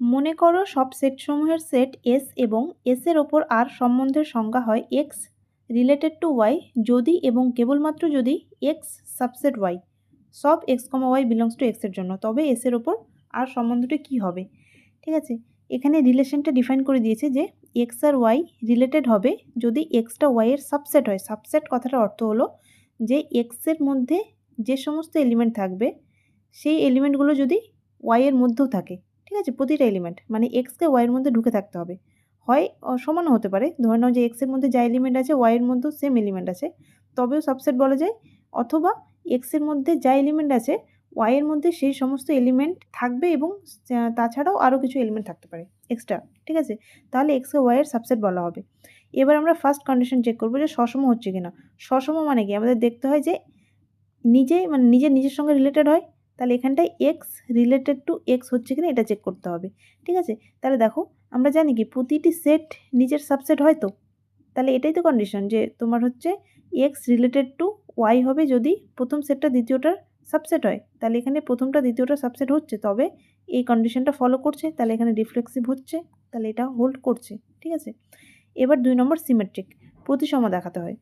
মনে করো সব সেটসমূহের সেট এস এবং এস এর ওপর আর সম্বন্ধের সংজ্ঞা হয় এক্স রিলেটেড টু ওয়াই যদি এবং কেবলমাত্র যদি এক্স সাবসেট ওয়াই সব X comma Y belongs to এক্সের জন্য। তবে এস এর ওপর আর সম্বন্ধটা কী হবে? ঠিক আছে? এখানে রিলেশনটা ডিফাইন করে দিয়েছে যে এক্স আর ওয়াই রিলেটেড হবে যদি এক্সটা ওয়াইয়ের সাবসেট হয়। সাবসেট কথাটার অর্থ হলো যে এক্সের মধ্যে যে সমস্ত এলিমেন্ট থাকবে, সেই এলিমেন্টগুলো যদি ওয়াইয়ের মধ্যেও থাকে। ঠিক আছে, প্রতিটা এলিমেন্ট মানে এক্সকে ওয়াইয়ের মধ্যে ঢুকে থাকতে হবে। হয় সমানও হতে পারে, ধরে নাও যে এক্সের মধ্যে যা এলিমেন্ট আছে ওয়াইয়ের মধ্যেও সেম এলিমেন্ট আছে। তবেও সাবসেট বলা যায়, অথবা এক্সের মধ্যে যা এলিমেন্ট আছে ওয়াইয়ের মধ্যে সেই সমস্ত এলিমেন্ট থাকবে এবং তাছাড়াও আরও কিছু এলিমেন্ট থাকতে পারে এক্সট্রা ঠিক আছে? তাহলে এক্সকে ওয়াইয়ের সাবসেট বলা হবে। এবার আমরা ফার্স্ট কন্ডিশন চেক করব যে সসম হচ্ছে কিনা। সসম মানে কি? আমাদের দেখতে হয় যে নিজেই মানে নিজের নিজের সঙ্গে রিলেটেড হয় তাহলে এখানটায় এক্স রিলেটেড টু এক্স হচ্ছে কিনা এটা চেক করতে হবে, ঠিক আছে? তাহলে দেখো, আমরা জানি কি প্রতিটি সেট নিজের সাবসেট হয় তো? তাহলে এটাই তো কন্ডিশন যে তোমার হচ্ছে এক্স রিলেটেড টু ওয়াই হবে যদি প্রথম সেটটা দ্বিতীয়টার সাবসেট হয়। তাহলে এখানে প্রথমটা দ্বিতীয়টা সাবসেট হচ্ছে, তবে এই কন্ডিশনটা ফলো করছে, তাহলে এখানে রিফ্লেক্সিভ হচ্ছে, তাহলে এটা হোল্ড করছে, ঠিক আছে? এবার দুই নম্বর সিমেট্রিক প্রতিসম দেখাতে হয়।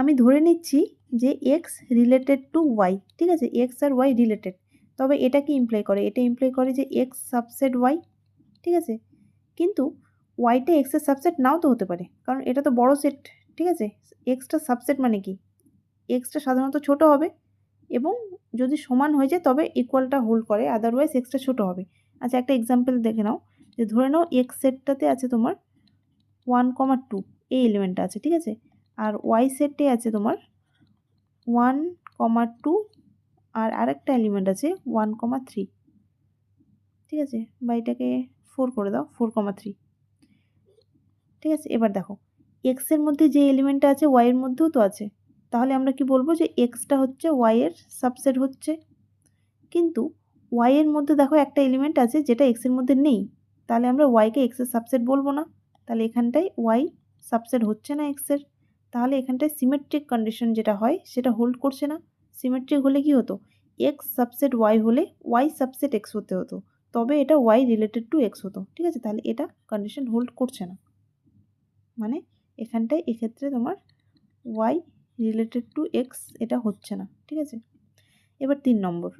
আমি ধরে নিচ্ছি যে এক্স রিলেটেড টু ওয়াই ঠিক আছে? এক্স আর ওয়াই রিলেটেড তবে এটা কি ইমপ্লাই করে। এটা ইমপ্লাই করে যে এক্স সাবসেট ওয়াই ঠিক আছে? কিন্তু ওয়াইটা এক্সের সাবসেট নাও তো হতে পারে। কারণ এটা তো বড় সেট ঠিক আছে? এক্সটা সাবসেট মানে কি? এক্সটা সাধারণত ছোট হবে এবং যদি সমান হয়ে যায় তবে ইকুয়ালটা হোল্ড করে আদারওয়াইজ এক্সটা ছোটো হবে। আচ্ছা একটা এক্সাম্পল দেখে নাও। যে ধরে নাও এক্স সেটটাতে আছে তোমার ওয়ান কমা টু এই এলিমেন্টটা আছে, ঠিক আছে? আর ওয়াই সেটে আছে তোমার ওয়ান কমা টু আর আরেকটা এলিমেন্ট আছে ওয়ান কমা থ্রি ঠিক আছে? বা এটাকে ফোর করে দাও ফোর কমা থ্রি ঠিক আছে? এবার দেখো এক্সের মধ্যে যে এলিমেন্টটা আছে ওয়াইয়ের মধ্যেও তো আছে। তাহলে আমরা কি বলব যে এক্সটা হচ্ছে ওয়াইয়ের সাবসেট হচ্ছে। কিন্তু ওয়াইয়ের মধ্যে দেখো একটা এলিমেন্ট আছে যেটা এক্সের মধ্যে নেই। তাহলে আমরা ওয়াইকে এক্সের সাবসেট বলব না। তাহলে এখানটায় ওয়াই সাবসেট হচ্ছে না এক্সের তাহলে এখানটায় সিমেট্রিক কন্ডিশন যেটা হয়, সেটা হোল্ড করছে না। সিমেট্রিক হলে কি হতো? এক্স সাবসেট ওয়াই হলে ওয়াই সাবসেট এক্স হতে হতো। তবে এটা ওয়াই রিলেটেড টু এক্স হতো। ঠিক আছে? তাহলে এটা কন্ডিশন হোল্ড করছে না। মানে এখানটায় এক্ষেত্রে তোমার ওয়াই রিলেটেড টু এক্স এটা হচ্ছে না। ঠিক আছে? এবার তিন নম্বর।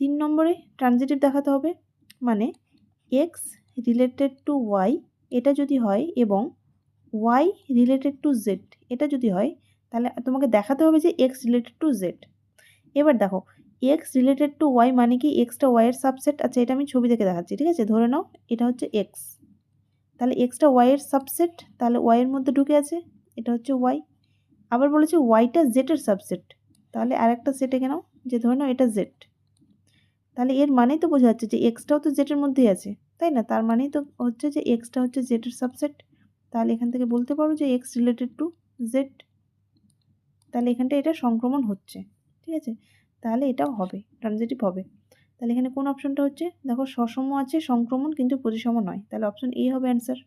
তিন নম্বরে ট্রানজিটিভ দেখাতে হবে। মানে এক্স রিলেটেড টু ওয়াই এটা যদি হয় এবং ওয়াই রিলেটেড টু জেড এটা যদি হয় তাহলে তোমাকে দেখাতে হবে যে এক্স রিলেটেড টু জেড এবার দেখো এক্স রিলেটেড টু ওয়াই মানে কি? এক্সটা ওয়াইয়ের সাবসেট আচ্ছা এটা আমি ছবি দেখে দেখাচ্ছি, ঠিক আছে? ধরে নাও, এটা হচ্ছে এক্স তাহলে এক্সটা ওয়াইয়ের সাবসেট তাহলে ওয়াইয়ের মধ্যে ঢুকে আছে, এটা হচ্ছে ওয়াই আবার বলেছে ওয়াইটা জেটের সাবসেট তাহলে আর একটা সেটে কেন যে ধরে নাও এটা জেড তাহলে এর মানেই তো বোঝা যাচ্ছে যে এক্সটাও তো জেটের মধ্যেই আছে, তাই না? তার মানেই তো হচ্ছে যে এক্সটা হচ্ছে জেটের সাবসেট তাহলে এখান থেকে বলতে পারো যে এক্স রিলেটেড টু জেড তাহলে এখানটা এটা সংক্রমণ হচ্ছে, ঠিক আছে? তাহলে এটাও হবে ট্রানজিটিভ হবে। তাহলে এখানে কোন অপশনটা হচ্ছে, দেখো সসম আছে, সংক্রমণ, কিন্তু প্রতিসম নয়। তাহলে অপশন এ হবে অ্যান্সার